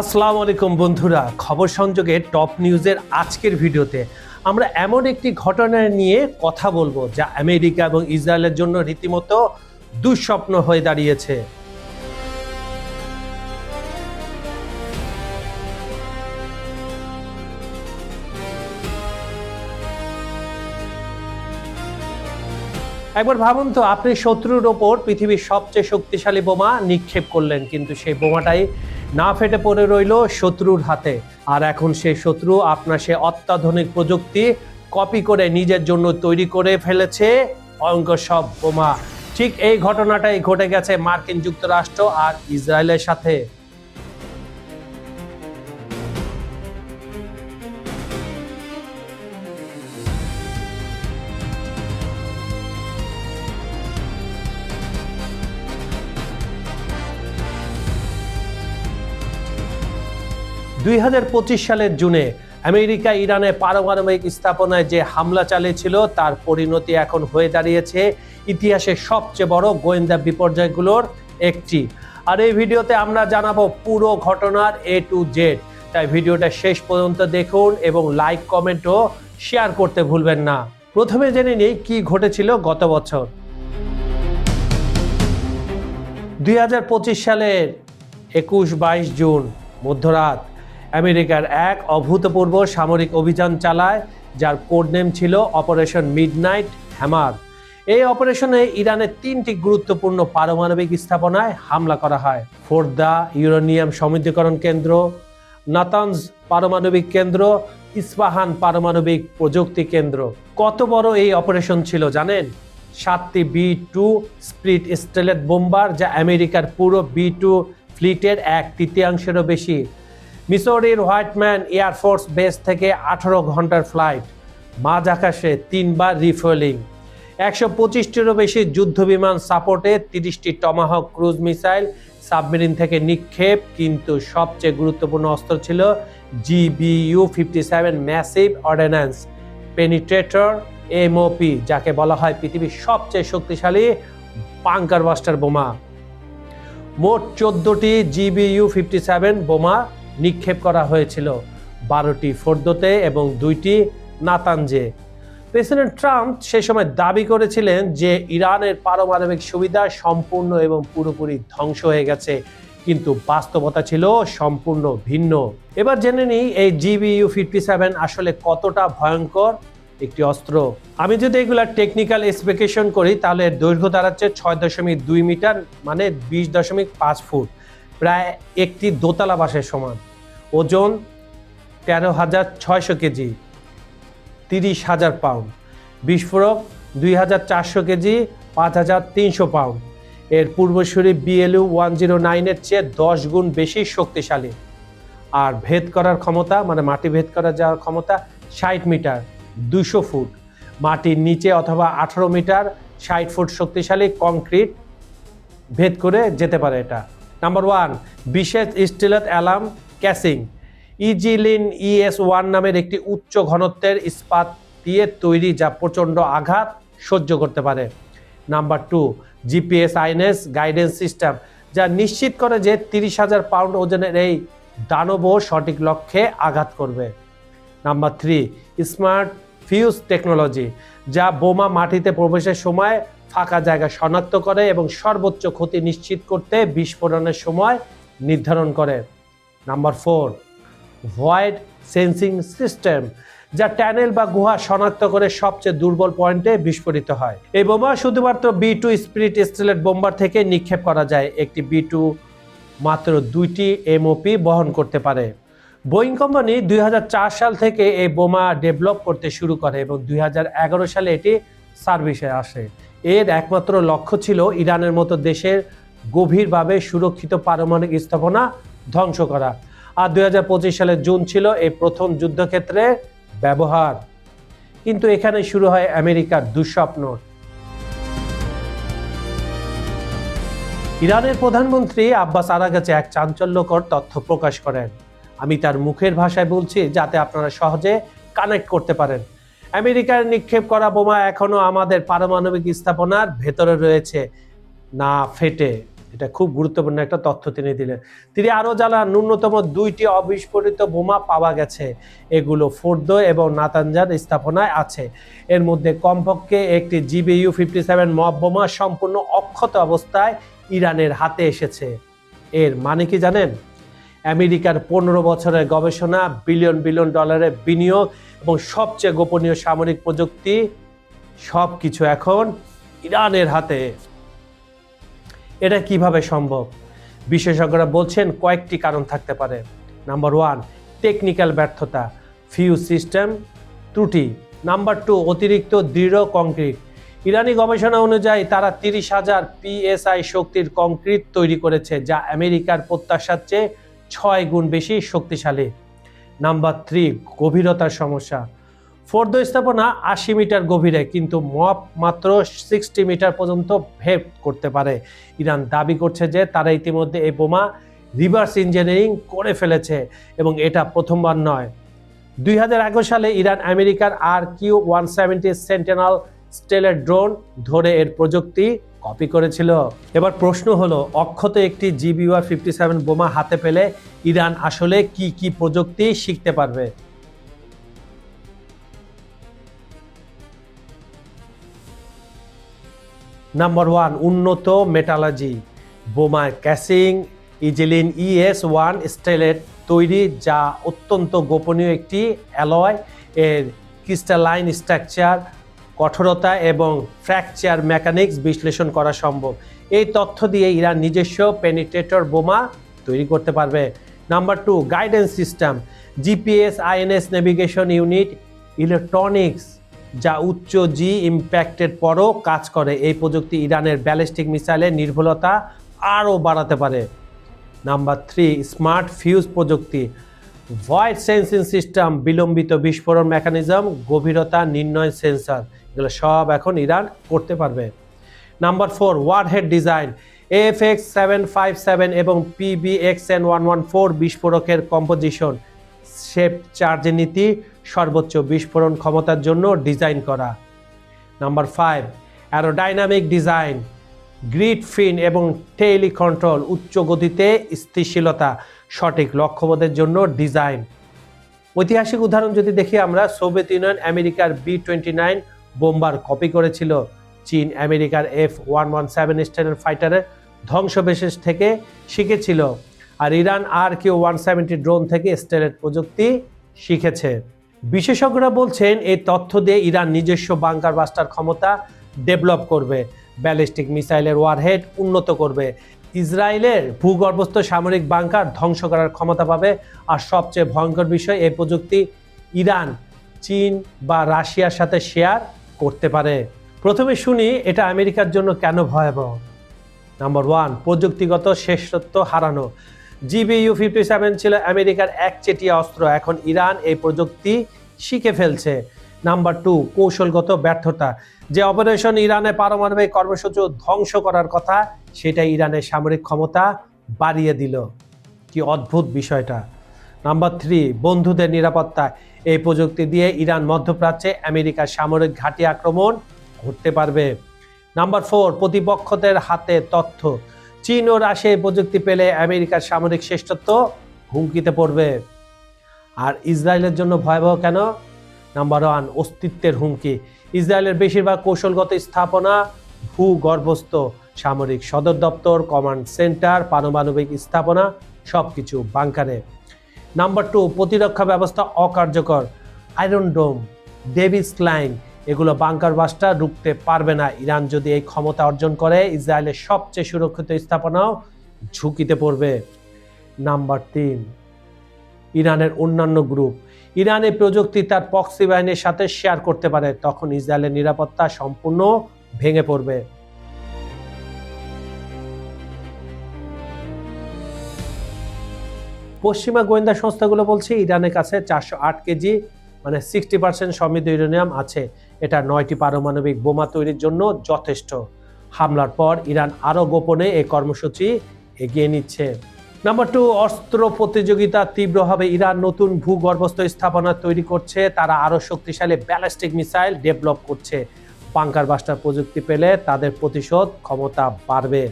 আসসালামু আলাইকুম বন্ধুরা, খবর সংযোগে টপ নিউজের আজকের ভিডিওতে আমরা এমন একটি ঘটনা নিয়ে কথা বলব যা আমেরিকা এবং ইসরায়েলের জন্য রীতিমতো দুঃস্বপ্ন হয়ে দাঁড়িয়েছে। একবার ভাবুন তো, আপনি শত্রুর ওপর পৃথিবীর সবচেয়ে শক্তিশালী বোমা নিক্ষেপ করলেন, কিন্তু সেই বোমাটাই না ফেটে পড়ে রইল শত্রুর হাতে। আর এখন সেই শত্রু আপনার সে অত্যাধুনিক প্রযুক্তি কপি করে নিজের জন্য তৈরি করে ফেলেছে ভয়ঙ্কর সব বোমা। ঠিক এই ঘটনাটাই ঘটে গেছে মার্কিন যুক্তরাষ্ট্র আর ইসরায়েলের সাথে। দুই হাজার পঁচিশ সালের জুনে আমেরিকা ইরানে পারমাণবিক স্থাপনায় যে হামলা চালিয়েছিল, তার পরিণতি এখন হয়ে দাঁড়িয়েছে ইতিহাসের সবচেয়ে বড় গোয়েন্দা বিপর্যয়গুলোর একটি। আর এই ভিডিওতে আমরা জানাব পুরো ঘটনার এ টু জেড তাই ভিডিওটা শেষ পর্যন্ত দেখুন এবং লাইক কমেন্টও শেয়ার করতে ভুলবেন না। প্রথমে জেনে নিই কি ঘটেছিল গত বছর। দুই হাজার পঁচিশ সালের একুশ বাইশ জুন, মধ্যরাত আমেরিকার এক অভূতপূর্ব সামরিক অভিযান চালায়, যার কোড নেম ছিল অপারেশন মিডনাইট হ্যামার এই অপারেশনে ইরানের তিনটি গুরুত্বপূর্ণ পারমাণবিক স্থাপনায় হামলা করা হয়। ফোর্দা ইউরেনিয়াম সমৃদ্ধকরণ কেন্দ্র, নাতানজ পারমাণবিক কেন্দ্র, ইস্পাহান পারমাণবিক প্রযুক্তি কেন্দ্র। কত বড় এই অপারেশন ছিল জানেন? সাতটি B two spirit stealth bomber, যা আমেরিকার পুরো বি টু ফ্লিটের এক তৃতীয়াংশেরও বেশি। মিসৌরির হোয়াইটম্যান এয়ারফোর্স বেস থেকে আঠারো ঘণ্টার ফ্লাইট। মাঝ আকাশে তিনবার রিফুয়েলিং। একশো পঁচিশটিরও বেশি যুদ্ধ বিমান সাপোর্টে তিরিশটি টমাহক ক্রুজ মিসাইল সাবমেরিন থেকে নিক্ষেপ, কিন্তু সবচেয়ে গুরুত্বপূর্ণ অস্ত্র ছিল GBU fifty seven massive ordnance penetrator MOP, যাকে বলা হয় পৃথিবীর সবচেয়ে শক্তিশালী পাঙ্কার বাস্টার বোমা। মোট চোদ্দটি জিবিইউ ফিফটি সেভেন বোমা নিক্ষেপ করা হয়েছিল বারোটি ফোর্দোতে এবং দুইটি নাতানজে। প্রেসিডেন্ট ট্রাম্প সে সময় দাবি করেছিলেন যে ইরানের পারমাণবিক সুবিধা সম্পূর্ণ এবং পুরোপুরি ধ্বংস হয়ে গেছে, কিন্তু বাস্তবতা ছিল সম্পূর্ণ ভিন্ন। এবার জেনে নিই এই জিবিইউ ফিফটি সেভেন আসলে কতটা ভয়ঙ্কর একটি অস্ত্র। আমি যদি এগুলার টেকনিক্যাল স্পেকেশন করি, তাহলে দৈর্ঘ্য দাঁড়াচ্ছে ছয় দশমিক দুই মিটার মানে বিশ দশমিক পাঁচ ফুট। প্রায় একটি দোতলা বাসের সমান। ওজন তেরো হাজার ছয়শো কেজি, তিরিশ হাজার পাউন্ড। বিস্ফোরক দুই হাজার চারশো কেজি, পাঁচ হাজার তিনশো পাউন্ড। এর পূর্বসূরি বিএলইউ ওয়ান জিরো নাইনের চেয়ে দশ গুণ বেশি শক্তিশালী। আর ভেদ করার ক্ষমতা মানে মাটি ভেদ করার যাওয়ার ক্ষমতা ষাট মিটার, দুশো ফুট। মাটির নিচে অথবা আঠারো মিটার, ষাট ফুট শক্তিশালী কংক্রিট ভেদ করে যেতে পারে এটা। নাম্বার ওয়ান বিশেষ steel alloy casing Eglin ES one নামের একটি উচ্চ ঘনত্বের ইস্পাত দিয়ে তৈরি যা প্রচণ্ড আঘাত সহ্য করতে পারে। Number two GPS INS guidance system যা নিশ্চিত করে যে তিরিশ হাজার পাউন্ড ওজনের এই দানবও সঠিক লক্ষ্যে আঘাত করবে। Number three smart fuse technology যা বোমা মাটিতে প্রবেশের সময় ফাঁকা জায়গা শনাক্ত করে এবং সর্বোচ্চ ক্ষতি নিশ্চিত করতে বিস্ফোরণের সময় নির্ধারণ করে। Number four void sensing system, যা ট্যানেল বা গুহা শনাক্ত করে সবচেয়ে দুর্বল পয়েন্টে বিস্ফোরিত হয়। এই বোমা শুধুমাত্র B two spirit stealth bomber থেকে নিক্ষেপ করা যায়। একটি বি টু মাত্র দুইটি এমওপি বহন করতে পারে। বোয়িং কোম্পানি দুই হাজার চার সাল থেকে এই বোমা ডেভেলপ করতে শুরু করে এবং দুই হাজার এগারো সালে এটি সার্ভিসে আসে। এর একমাত্র লক্ষ্য ছিল ইরানের মতো দেশের গভীরভাবে সুরক্ষিত পারমাণবিক স্থাপনা ধ্বংস করা। আর দুই সালের জুন ছিল এই প্রথম যুদ্ধক্ষেত্রে ব্যবহার। কিন্তু এখানে শুরু হয় আমেরিকার দুঃস্বপ্ন। ইরানের প্রধানমন্ত্রী আব্বাস আরাগাচে এক চাঞ্চল্যকর তথ্য প্রকাশ করেন। আমি তার মুখের ভাষায় বলছি যাতে আপনারা সহজে কানেক্ট করতে পারেন। আমেরিকার নিক্ষেপ করা বোমা এখনও আমাদের পারমাণবিক স্থাপনার ভেতরে রয়েছে। না ফেটে। এটা খুব গুরুত্বপূর্ণ একটা তথ্য তিনি দিলেন। তিনি আরও জানান, ন্যূনতম দুইটি অবিস্ফোরিত বোমা পাওয়া গেছে। এগুলো ফোর্দ এবং নাতানজার স্থাপনায় আছে। এর মধ্যে কমপক্ষে একটি জিবিইউ ফিফটি সেভেন মব বোমা সম্পূর্ণ অক্ষত অবস্থায় ইরানের হাতে এসেছে। এর মানে কি জানেন? আমেরিকার পনেরো বছরের গবেষণা বিলিয়ন বিলিয়ন ডলারের বিনিয়োগ এবং সবচেয়ে গোপনীয় সামরিক প্রযুক্তি সব কিছু এখন ইরানের হাতে। এটা কীভাবে সম্ভব? বিশেষজ্ঞরা বলছেন কয়েকটি কারণ থাকতে পারে। নাম্বার ওয়ান, টেকনিক্যাল ব্যর্থতা। ফিউ সিস্টেম ত্রুটি। নাম্বার টু, অতিরিক্ত দৃঢ় কংক্রিট। ইরানি গবেষণা অনুযায়ী তারা তিরিশ হাজার পিএসআই শক্তির কংক্রিট তৈরি করেছে, যা আমেরিকার প্রত্যাশার চেয়ে ছয় গুণ বেশি শক্তিশালী। নাম্বার থ্রি, গভীরতার সমস্যা। ফোর্দ স্থাপনা আশি মিটার গভীরে, কিন্তু মপ মাত্র সিক্সটি মিটার পর্যন্ত ভেদ করতে পারে। ইরান দাবি করছে যে তারা ইতিমধ্যে এই বোমা রিভার্স ইঞ্জিনিয়ারিং করে ফেলেছে এবং এটা প্রথমবার নয়। দুই সালে ইরান, আমেরিকার R Q one seventy sentinel স্টেলের drone ধরে এর প্রযুক্তি কপি করেছিল। এবার প্রশ্ন হলো, অক্ষত একটি জিবিওয়ার ফিফটি সেভেন বোমা হাতে পেলে ইরান আসলে কি কি প্রযুক্তি শিখতে পারবে? নাম্বার ওয়ান উন্নত মেটালজি বোমার ক্যাসিং, ইজেলিন ইএস ওয়ান স্টেলেট তৈরি, যা অত্যন্ত গোপনীয় একটি অ্যালয়। এর ক্রিস্টালাইন স্ট্রাকচার কঠোরতা এবং ফ্র্যাকচার মেকানিক্স বিশ্লেষণ করা সম্ভব। এই তথ্য দিয়ে ইরান নিজস্ব পেনিট্রেটর বোমা তৈরি করতে পারবে। Number two guidance system GPS INS navigation unit electronics যা উচ্চ জি ইম্প্যাক্টের পরও কাজ করে। এই প্রযুক্তি ইরানের ব্যালিস্টিক মিসাইলের নির্ভুলতা আরও বাড়াতে পারে। নাম্বার থ্রি স্মার্ট ফিউজ প্রযুক্তি ভয়েড সেন্সিং সিস্টেম, বিলম্বিত বিস্ফোরণ মেকানিজম, গভীরতা নির্ণয় সেন্সর। এগুলো সব এখন ইরান করতে পারবে। Number four, warhead design. F X seven five seven এবং PB X N one one four বিস্ফোরকের composition. Shape charge নীতি, সর্বোচ্চ বিস্ফোরণ ক্ষমতার জন্য ডিজাইন করা। Number five, aerodynamic design. Grid fin এবং টেইলি কন্ট্রোল উচ্চ গতিতে স্থিতিশীলতা। সঠিক লক্ষ্যবোধের জন্য ডিজাইন। ঐতিহাসিক উদাহরণ যদি দেখি আমরা, সোভিয়েত ইউনিয়ন আমেরিকার B twenty nine bomber copy করেছিল। চীন আমেরিকার এফ ওয়ান ওয়ান সেভেন স্টাইলের ফাইটারের ধ্বংসবিশেষ থেকে শিখেছিল। আর ইরান আর কিউ ওয়ান সেভেন্টি ড্রোন থেকে স্টেলেট প্রযুক্তি শিখেছে। বিশেষজ্ঞরা বলছেন, এই তথ্য দিয়ে ইরান নিজস্ব বাংকার বাস্টার ক্ষমতা ডেভেলপ করবে। ব্যালিস্টিক মিসাইলের ওয়ারহেড উন্নত করবে। ইসরায়েলের ভূগর্ভস্থ সামরিক বাংকার ধ্বংস করার ক্ষমতা পাবে। আর সবচেয়ে ভয়ঙ্কর বিষয়, এই প্রযুক্তি ইরান, চীন বা রাশিয়ার সাথে শেয়ার করতে পারে। প্রথমে শুনি, এটা আমেরিকার জন্য কেন ভয়াবহ? নাম্বার ওয়ান, প্রযুক্তিগত শ্রেষ্ঠত্ব হারানো। জিবিইউ ফিফটি সেভেন ছিল আমেরিকার একচেটিয়া অস্ত্র। এখন ইরান এই প্রযুক্তি শিখে ফেলছে। নাম্বার টু, কৌশলগত ব্যর্থতা। যে অপারেশন ইরানে পারমাণবিক কর্মসূচি ধ্বংস করার কথা সেটা ইরানের সামরিক ক্ষমতা বাড়িয়ে দিল। কি অদ্ভুত বিষয়টা। নাম্বার থ্রি, বন্ধুদের নিরাপত্তা। এই প্রযুক্তি দিয়ে ইরান মধ্যপ্রাচ্যে আমেরিকার সামরিক ঘাঁটি আক্রমণ করতে পারবে। নাম্বার ফোর, প্রতিপক্ষদের হাতে তথ্য। চীন ও রাশিয়া প্রযুক্তি পেলে আমেরিকার সামরিক শ্রেষ্ঠত্ব হুমকিতে পড়বে। আর ইসরায়েলের জন্য ভয়াবহ কেন? নাম্বার ওয়ান, অস্তিত্বের হুমকি। ইসরায়েলের বেশিরভাগ কৌশলগত স্থাপনা ভূগর্ভস্থ। সামরিক সদর দপ্তর, কমান্ড সেন্টার, পারমাণবিক স্থাপনা সব কিছু বাংকারে। নাম্বার টু, প্রতিরক্ষা ব্যবস্থা অকার্যকর। আয়রন ডোম, ডেভিস লাইন এগুলো বাংকার বাসটা রুখতে পারবে না। ইরান যদি এই ক্ষমতা অর্জন করে, ইসরায়েলের সবচেয়ে সুরক্ষিত স্থাপনাও ঝুঁকিতে পড়বে। নাম্বার তিন, ইরানের অন্যান্য গ্রুপ ইরান এই প্রযুক্তি তার পক্সি বাহিনীর সাথে শেয়ার করতে পারে, তখন ইসরায়েলের নিরাপত্তা সম্পূর্ণ ভেঙে পড়বে। পশ্চিমা গোয়েন্দা সংস্থাগুলো বলছে, ইরানের কাছে চারশো আট কেজি মানে সিক্সটি পার্সেন্ট সমৃদ্ধ ইউরেনিয়াম আছে। এটা নয়টি পারমাণবিক বোমা তৈরির জন্য যথেষ্ট। হামলার পর ইরান আরও গোপনে এই কর্মসূচি এগিয়ে নিচ্ছে। নাম্বার টু অস্ত্র প্রতিযোগিতা তীব্র হবে ইরান নতুন ভূগর্ভস্থ স্থাপনা তৈরি করছে। তারা আরও শক্তিশালী ব্যালিস্টিক মিসাইল ডেভেলপ করছে। বাংকার বাস্টার প্রযুক্তি পেলে তাদের প্রতিশোধ ক্ষমতা বাড়বে।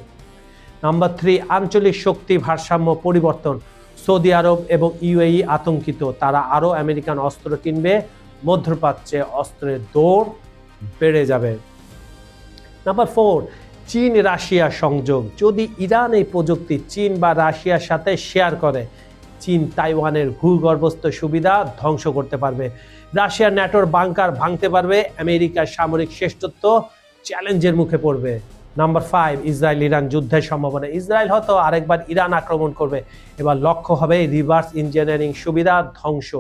নাম্বার থ্রি আঞ্চলিক শক্তি ভারসাম্য পরিবর্তন। সৌদি আরব এবং ইউএই আতঙ্কিত। তারা আরও আমেরিকান অস্ত্র কিনবে। মধ্যপ্রাচ্যে অস্ত্রের দৌড় বেড়ে যাবে। নাম্বার ফোর চীন রাশিয়া সংযোগ। যদি ইরান এই প্রযুক্তি চীন বা রাশিয়ার সাথে শেয়ার করে, চীন তাইওয়ানের ভূগর্ভস্থ সুবিধা ধ্বংস করতে পারবে। রাশিয়ার ন্যাটোর বাংকার ভাঙতে পারবে, আমেরিকার সামরিক শ্রেষ্ঠত্ব চ্যালেঞ্জের মুখে পড়বে। নাম্বার ফাইভ ইসরায়েল ইরান যুদ্ধের সম্ভাবনা। ইসরায়েল হয়তো আরেকবার ইরান আক্রমণ করবে। এবার লক্ষ্য হবে রিভার্স ইঞ্জিনিয়ারিং সুবিধা ধ্বংস।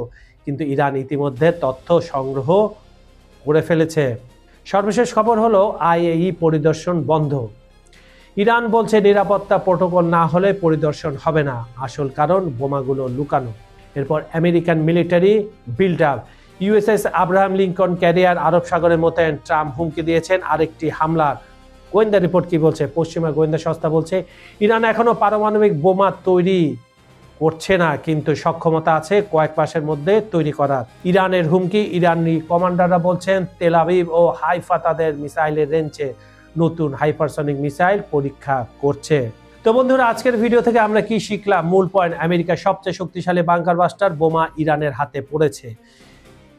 কিন্তু ইরান ইতিমধ্যে তথ্য সংগ্রহ করে ফেলেছে। সর্বশেষ খবর হলো, আইএই পরিদর্শন বন্ধ। ইরান বলছে নিরাপত্তা প্রোটোকল না হলে পরিদর্শন হবে না। আসল কারণ, বোমাগুলো লুকানো। এরপর American military build up USS Abraham Lincoln carrier আরব সাগরের মোতায়েন ট্রাম্প হুমকি দিয়েছেন আরেকটি হামলার। গোয়েন্দা রিপোর্ট কি বলছে? পশ্চিমা গোয়েন্দা সংস্থা বলছে, ইরান এখনও পারমাণবিক বোমা তৈরি করছে না, কিন্তু সক্ষমতা আছে কয়েক মাসের মধ্যে তৈরি করার। ইরানের হুমকি, ইরানি কমান্ডাররা বলছেন তেল আবিব ও হাইফা তাদের মিসাইলের রেঞ্জে নতুন হাইপারসনিক মিসাইল পরীক্ষা করছে। তো বন্ধুরা, আজকের ভিডিও থেকে আমরা কি শিখলাম? মূল পয়েন্ট, আমেরিকার সবচেয়ে শক্তিশালী বাংকার বাস্টার বোমা ইরানের হাতে পড়েছে।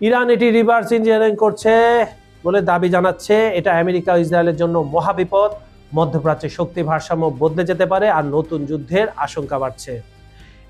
ইরান এটি রিভার্স ইঞ্জিনিয়ারিং করছে বলে দাবি জানাচ্ছে। এটা আমেরিকা ইসরায়েলের জন্য মহাবিপদ। মধ্যপ্রাচ্যে শক্তি ভারসাম্য বদলে যেতে পারে আর নতুন যুদ্ধের আশঙ্কা বাড়ছে।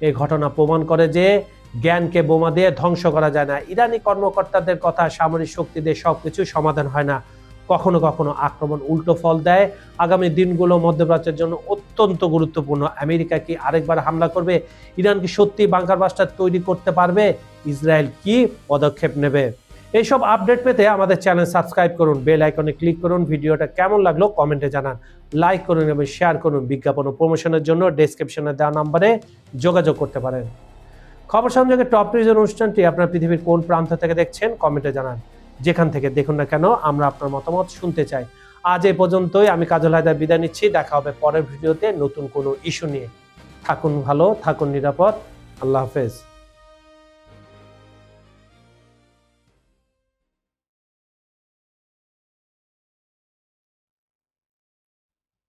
এই ঘটনা প্রমাণ করে যে জ্ঞানকে বোমা দিয়ে ধ্বংস করা যায় না। ইরানি কর্মকর্তাদের কথা, সামরিক শক্তি দিয়ে সবকিছু সমাধান হয় না। কখনো কখনো আক্রমণ উল্টো ফল দেয়। আগামী দিনগুলো মধ্যপ্রাচ্যের জন্য অত্যন্ত গুরুত্বপূর্ণ। আমেরিকা কি আরেকবার হামলা করবে? ইরান কি সত্যি বাংকার বাস্টার তৈরি করতে পারবে? ইসরায়েল কি পদক্ষেপ নেবে? এইসব আপডেট পেতে আমাদের চ্যানেল সাবস্ক্রাইব করুন, বেল আইকনে ক্লিক করুন, ভিডিওটা কেমন লাগল কমেন্টে জানান। লাইক করুন এবং শেয়ার করুন, বিজ্ঞাপন ও প্রমোশনের জন্য ডেসক্রিপশনে দেওয়া নাম্বারে যোগাযোগ করতে পারেন। খবর সংযোগে টপ নিউজ অনুষ্ঠানটি আপনার পৃথিবীর কোন প্রান্ত থেকে দেখছেন কমেন্টে জানান। যেখান থেকে দেখুন না কেন, আমরা আপনার মতামত শুনতে চাই। আজ এই পর্যন্তই, আমি কাজল হায়দার বিদায় নিচ্ছি, দেখা হবে পরের ভিডিওতে নতুন কোনো ইস্যু নিয়ে। থাকুন ভালো, থাকুন নিরাপদ, আল্লাহ হাফেজ।